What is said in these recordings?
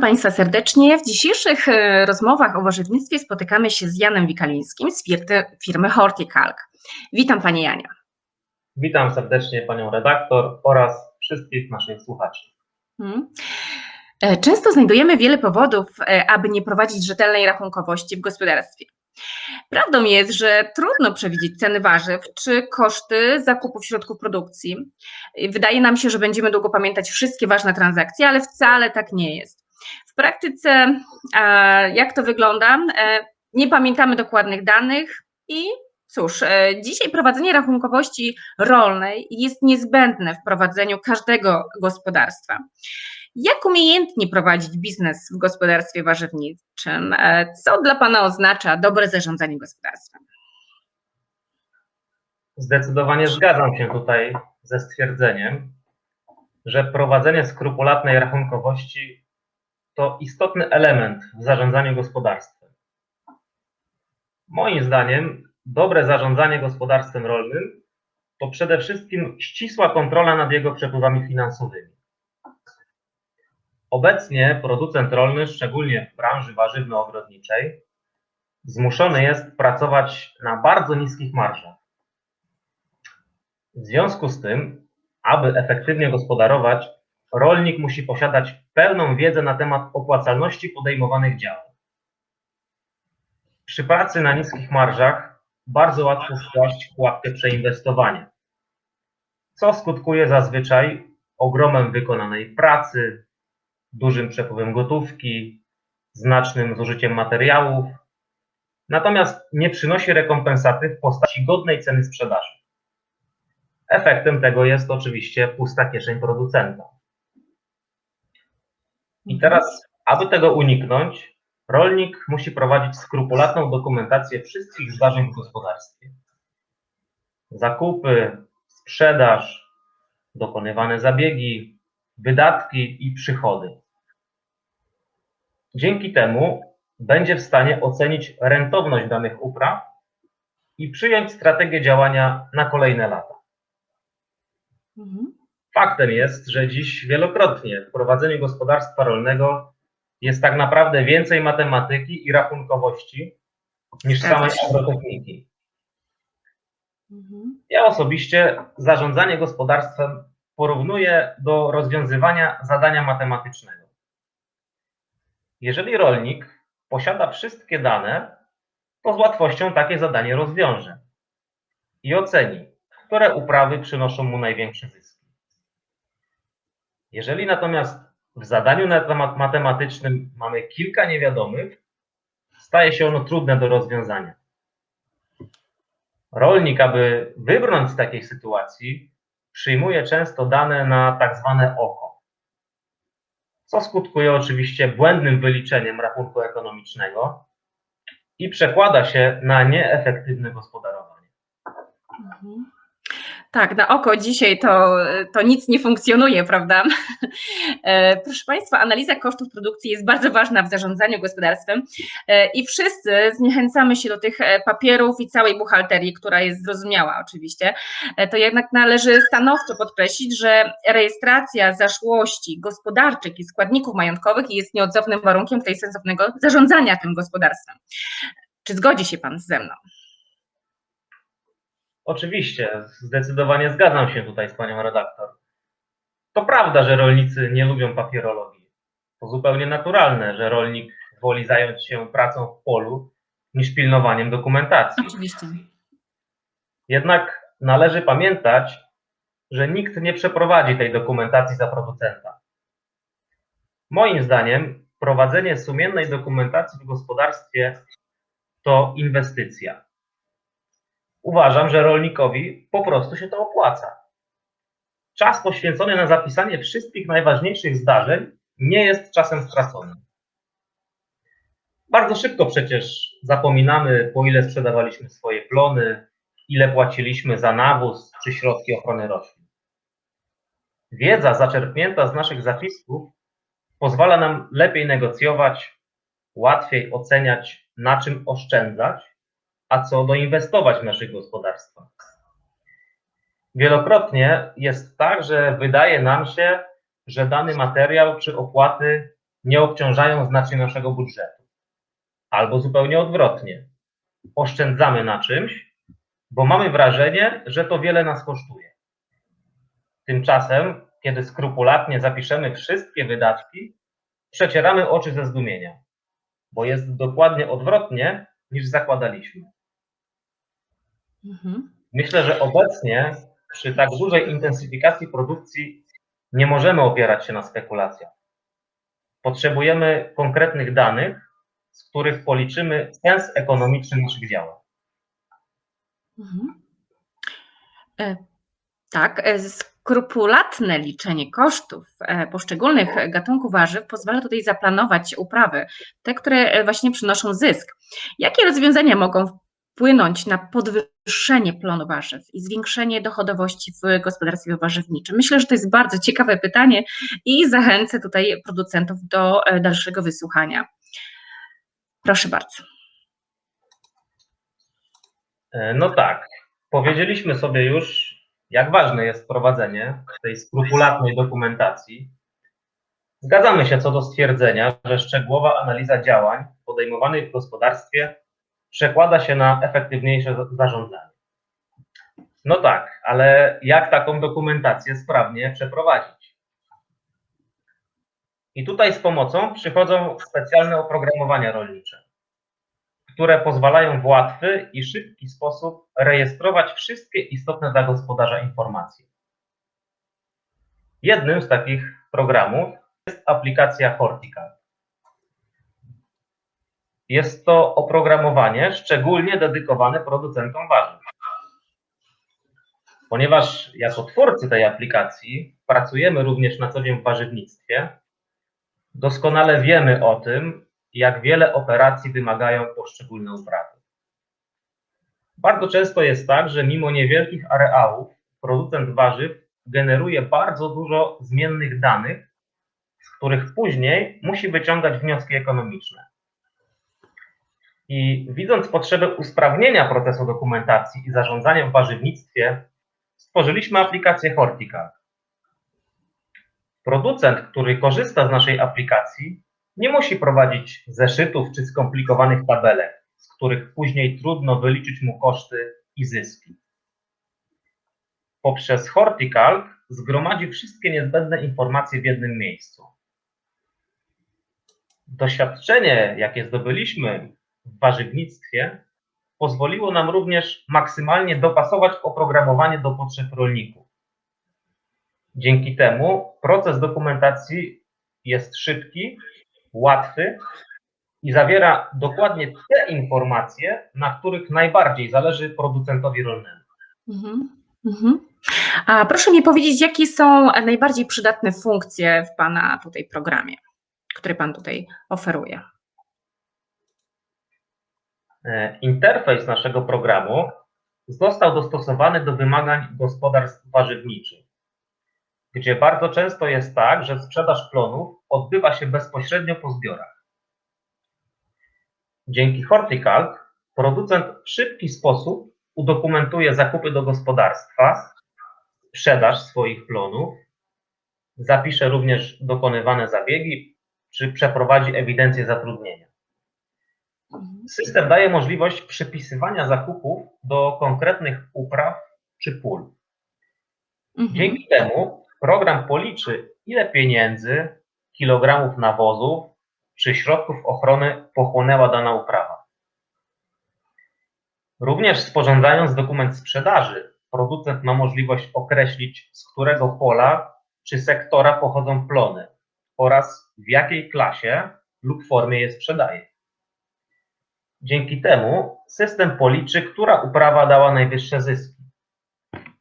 Państwa serdecznie. W dzisiejszych e, rozmowach o warzywnictwie spotykamy się z Janem Wikalińskim z firmy, Horticalc. Witam Panie Janie. Witam serdecznie Panią redaktor oraz wszystkich naszych słuchaczy. Hmm. E, Często znajdujemy wiele powodów, e, aby nie prowadzić rzetelnej rachunkowości w gospodarstwie. Prawdą jest, że trudno przewidzieć ceny warzyw czy koszty zakupów środków produkcji. Wydaje nam się, że będziemy długo pamiętać wszystkie ważne transakcje, ale wcale tak nie jest. Praktyce, e, jak to wygląda? E, Nie pamiętamy dokładnych danych i cóż, e, dzisiaj prowadzenie rachunkowości rolnej jest niezbędne w prowadzeniu każdego gospodarstwa. Jak umiejętnie prowadzić biznes w gospodarstwie warzywniczym? Co dla Pana oznacza dobre zarządzanie gospodarstwem? Zdecydowanie zgadzam się tutaj ze stwierdzeniem, że prowadzenie skrupulatnej rachunkowości to istotny element w zarządzaniu gospodarstwem. Moim zdaniem dobre zarządzanie gospodarstwem rolnym to przede wszystkim ścisła kontrola nad jego przepływami finansowymi. Obecnie producent rolny, szczególnie w branży warzywno-ogrodniczej, zmuszony jest pracować na bardzo niskich marżach. W związku z tym, aby efektywnie gospodarować, rolnik musi posiadać pełną wiedzę na temat opłacalności podejmowanych działań. Przy pracy na niskich marżach bardzo łatwo wpaść w pułapkę przeinwestowania, co skutkuje zazwyczaj ogromem wykonanej pracy, dużym przepływem gotówki, znacznym zużyciem materiałów, natomiast nie przynosi rekompensaty w postaci godnej ceny sprzedaży. Efektem tego jest oczywiście pusta kieszeń producenta. I teraz, aby tego uniknąć, rolnik musi prowadzić skrupulatną dokumentację wszystkich zdarzeń w gospodarstwie. Zakupy, sprzedaż, dokonywane zabiegi, wydatki i przychody. Dzięki temu będzie w stanie ocenić rentowność danych upraw i przyjąć strategię działania na kolejne lata. Mhm. Faktem jest, że dziś wielokrotnie w prowadzeniu gospodarstwa rolnego jest tak naprawdę więcej matematyki i rachunkowości niż samej agrotechniki. Mhm. Ja osobiście zarządzanie gospodarstwem porównuję do rozwiązywania zadania matematycznego. Jeżeli rolnik posiada wszystkie dane, to z łatwością takie zadanie rozwiąże i oceni, które uprawy przynoszą mu największe zyski. Jeżeli natomiast w zadaniu matematycznym mamy kilka niewiadomych, staje się ono trudne do rozwiązania. Rolnik, aby wybrnąć z takiej sytuacji, przyjmuje często dane na tak zwane oko, co skutkuje oczywiście błędnym wyliczeniem rachunku ekonomicznego i przekłada się na nieefektywne gospodarowanie. Mhm. Tak, na oko dzisiaj to, to nic nie funkcjonuje, prawda? E, Proszę Państwa, analiza kosztów produkcji jest bardzo ważna w zarządzaniu gospodarstwem e, i wszyscy zniechęcamy się do tych e, papierów i całej buchalterii, która jest zrozumiała oczywiście. To jednak należy stanowczo podkreślić, że rejestracja zaszłości gospodarczych i składników majątkowych jest nieodzownym warunkiem tej sensownego zarządzania tym gospodarstwem. Czy zgodzi się Pan ze mną? Oczywiście, zdecydowanie zgadzam się tutaj z panią redaktor. To prawda, że rolnicy nie lubią papierologii. To zupełnie naturalne, że rolnik woli zająć się pracą w polu niż pilnowaniem dokumentacji. Oczywiście. Jednak należy pamiętać, że nikt nie przeprowadzi tej dokumentacji za producenta. Moim zdaniem prowadzenie sumiennej dokumentacji w gospodarstwie to inwestycja. Uważam, że rolnikowi po prostu się to opłaca. Czas poświęcony na zapisanie wszystkich najważniejszych zdarzeń nie jest czasem straconym. Bardzo szybko przecież zapominamy, po ile sprzedawaliśmy swoje plony, ile płaciliśmy za nawóz czy środki ochrony roślin. Wiedza zaczerpnięta z naszych zapisków pozwala nam lepiej negocjować, łatwiej oceniać, na czym oszczędzać, a co doinwestować w naszych gospodarstwach. Wielokrotnie jest tak, że wydaje nam się, że dany materiał czy opłaty nie obciążają znacznie naszego budżetu. Albo zupełnie odwrotnie. Oszczędzamy na czymś, bo mamy wrażenie, że to wiele nas kosztuje. Tymczasem, kiedy skrupulatnie zapiszemy wszystkie wydatki, przecieramy oczy ze zdumienia, bo jest dokładnie odwrotnie niż zakładaliśmy. Mhm. Myślę, że obecnie przy tak dużej intensyfikacji produkcji nie możemy opierać się na spekulacjach. Potrzebujemy konkretnych danych, z których policzymy sens ekonomiczny naszych działań. Mhm. E, Tak, e, skrupulatne liczenie kosztów e, poszczególnych gatunków warzyw pozwala tutaj zaplanować uprawy, te, które właśnie przynoszą zysk. Jakie rozwiązania mogą wpłynąć na podwyższenie plonu warzyw i zwiększenie dochodowości w gospodarstwie warzywniczym? Myślę, że to jest bardzo ciekawe pytanie i zachęcę tutaj producentów do e, dalszego wysłuchania. Proszę bardzo. E, No tak, powiedzieliśmy sobie już, jak ważne jest prowadzenie tej skrupulatnej dokumentacji. Zgadzamy się co do stwierdzenia, że szczegółowa analiza działań podejmowanych w gospodarstwie przekłada się na efektywniejsze za- zarządzanie. No tak, ale jak taką dokumentację sprawnie przeprowadzić? I tutaj z pomocą przychodzą specjalne oprogramowania rolnicze które pozwalają w łatwy i szybki sposób rejestrować wszystkie istotne dla gospodarza informacje. Jednym z takich programów jest aplikacja Hortical. Jest to oprogramowanie szczególnie dedykowane producentom warzyw. Ponieważ jako twórcy tej aplikacji pracujemy również na co dzień w warzywnictwie, doskonale wiemy o tym, jak wiele operacji wymagają poszczególne uprawy. Bardzo często jest tak, że mimo niewielkich areałów producent warzyw generuje bardzo dużo zmiennych danych, z których później musi wyciągać wnioski ekonomiczne. I widząc potrzebę usprawnienia procesu dokumentacji i zarządzania w warzywnictwie, stworzyliśmy aplikację Hortical. Producent, który korzysta z naszej aplikacji, nie musi prowadzić zeszytów czy skomplikowanych tabelek, z których później trudno wyliczyć mu koszty i zyski. Poprzez Horticalc zgromadzi wszystkie niezbędne informacje w jednym miejscu. Doświadczenie, jakie zdobyliśmy w warzywnictwie, pozwoliło nam również maksymalnie dopasować oprogramowanie do potrzeb rolników. Dzięki temu proces dokumentacji jest szybki łatwy i zawiera dokładnie te informacje, na których najbardziej zależy producentowi rolnemu. Mhm. Mhm. A proszę mi powiedzieć, jakie są najbardziej przydatne funkcje w Pana tutaj programie, który Pan tutaj oferuje? E, Interfejs naszego programu został dostosowany do wymagań gospodarstw warzywniczych, gdzie bardzo często jest tak, że sprzedaż plonów odbywa się bezpośrednio po zbiorach. Dzięki Horticalc producent w szybki sposób udokumentuje zakupy do gospodarstwa, sprzedaż swoich plonów, zapisze również dokonywane zabiegi, czy przeprowadzi ewidencję zatrudnienia. System daje możliwość przypisywania zakupów do konkretnych upraw czy pól. Mhm. Dzięki temu program policzy, ile pieniędzy, kilogramów nawozów czy środków ochrony pochłonęła dana uprawa. Również sporządzając dokument sprzedaży, producent ma możliwość określić, z którego pola czy sektora pochodzą plony oraz w jakiej klasie lub formie je sprzedaje. Dzięki temu system policzy, która uprawa dała najwyższe zyski,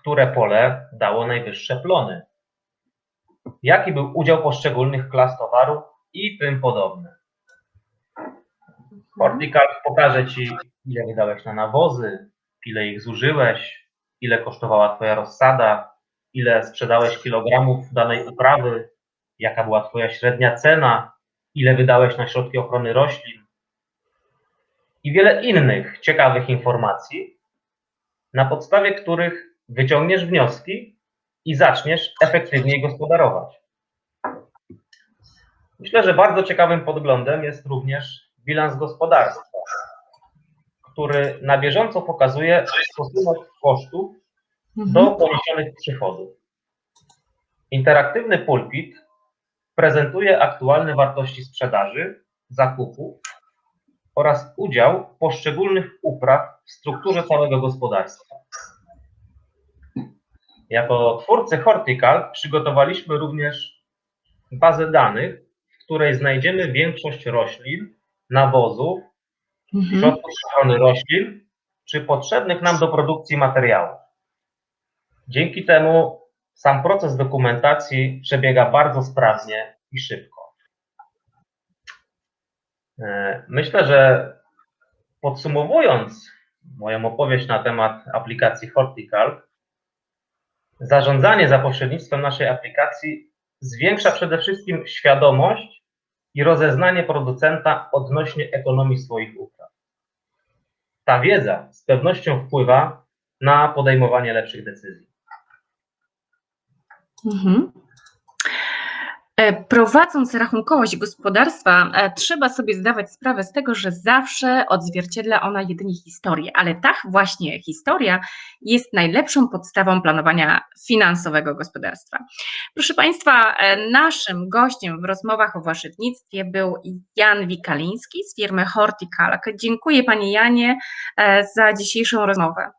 które pole dało najwyższe plony, jaki był udział poszczególnych klas towaru i tym podobne. Hortical pokaże Ci, ile wydałeś na nawozy, ile ich zużyłeś, ile kosztowała Twoja rozsada, ile sprzedałeś kilogramów danej uprawy, jaka była Twoja średnia cena, ile wydałeś na środki ochrony roślin i wiele innych ciekawych informacji, na podstawie których wyciągniesz wnioski i zaczniesz efektywniej gospodarować. Myślę, że bardzo ciekawym podglądem jest również bilans gospodarstwa, który na bieżąco pokazuje stosunek kosztów do poniesionych przychodów. Interaktywny pulpit prezentuje aktualne wartości sprzedaży, zakupu oraz udział poszczególnych upraw w strukturze całego gospodarstwa. Jako twórcy Hortical przygotowaliśmy również bazę danych, w której znajdziemy większość roślin, nawozów, Mhm. środków ochrony roślin czy potrzebnych nam do produkcji materiałów. Dzięki temu sam proces dokumentacji przebiega bardzo sprawnie i szybko. E, Myślę, że podsumowując moją opowieść na temat aplikacji Hortical, zarządzanie za pośrednictwem naszej aplikacji zwiększa przede wszystkim świadomość i rozeznanie producenta odnośnie ekonomii swoich upraw. Ta wiedza z pewnością wpływa na podejmowanie lepszych decyzji. Mhm. E, Prowadząc rachunkowość gospodarstwa, e, trzeba sobie zdawać sprawę z tego, że zawsze odzwierciedla ona jedynie historię, ale ta właśnie historia jest najlepszą podstawą planowania finansowego gospodarstwa. Proszę Państwa, e, naszym gościem w rozmowach o warzywnictwie był Jan Wikaliński z firmy Hortikalk. Dziękuję Panie Janie za dzisiejszą rozmowę.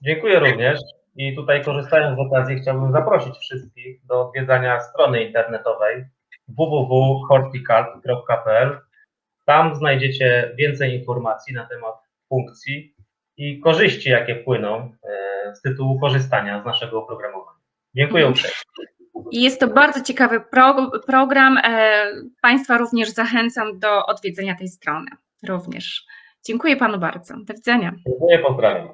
Dziękuję również i tutaj korzystając z okazji chciałbym zaprosić wszystkich do odwiedzania strony internetowej www.hortical.pl. Tam znajdziecie więcej informacji na temat funkcji i korzyści, jakie płyną e, z tytułu korzystania z naszego oprogramowania. Dziękuję uprzejmie. Jest to bardzo ciekawy pro, program. E, Państwa również zachęcam do odwiedzenia tej strony. Również. Dziękuję Panu bardzo. Do widzenia. Dziękuję, pozdrawiam.